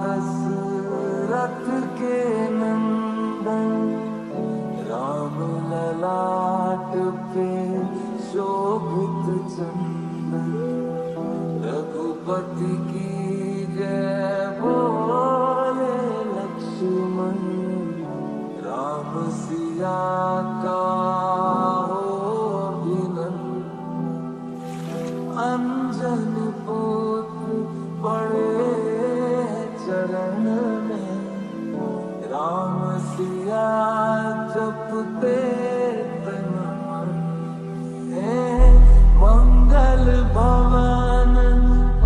कसरत के नंदन, राम ललाट पे शोभित चंदन। रघुपति की जय बोले लक्ष्मण, राम सिया का हो अभिनंदन। अंजन पोत पड़े चरण में। राम सिया जपते मंगल भवन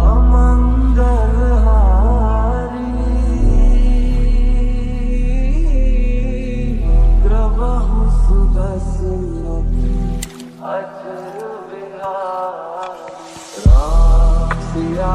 अमंगल हारी। द्रवहु सुदस अजर Bihar Ram Siya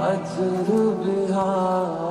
Acılı bir hal.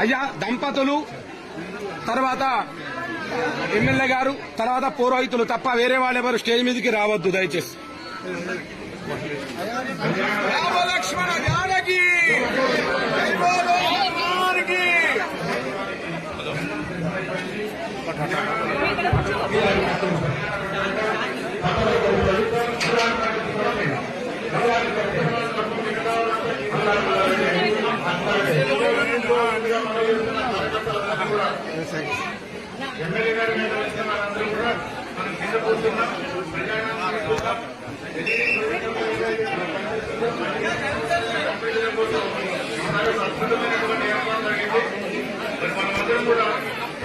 అయ్యా దంపతులు తర్వాత ఎమ్మెల్యే గారు తర్వాత పురోహితులు తప్ప వేరే వాళ్ళు ఎవరు స్టేజ్ మీదకి రావద్దు దయచేసి. రామలక్ష్మణ ఎమ్మెల్యే గారి మీద వచ్చిన మనం కింద కూర్చున్నాం ప్రజానామాన్ని చూద్దాం అద్భుతమైనటువంటి ఏర్పాటు జరిగింది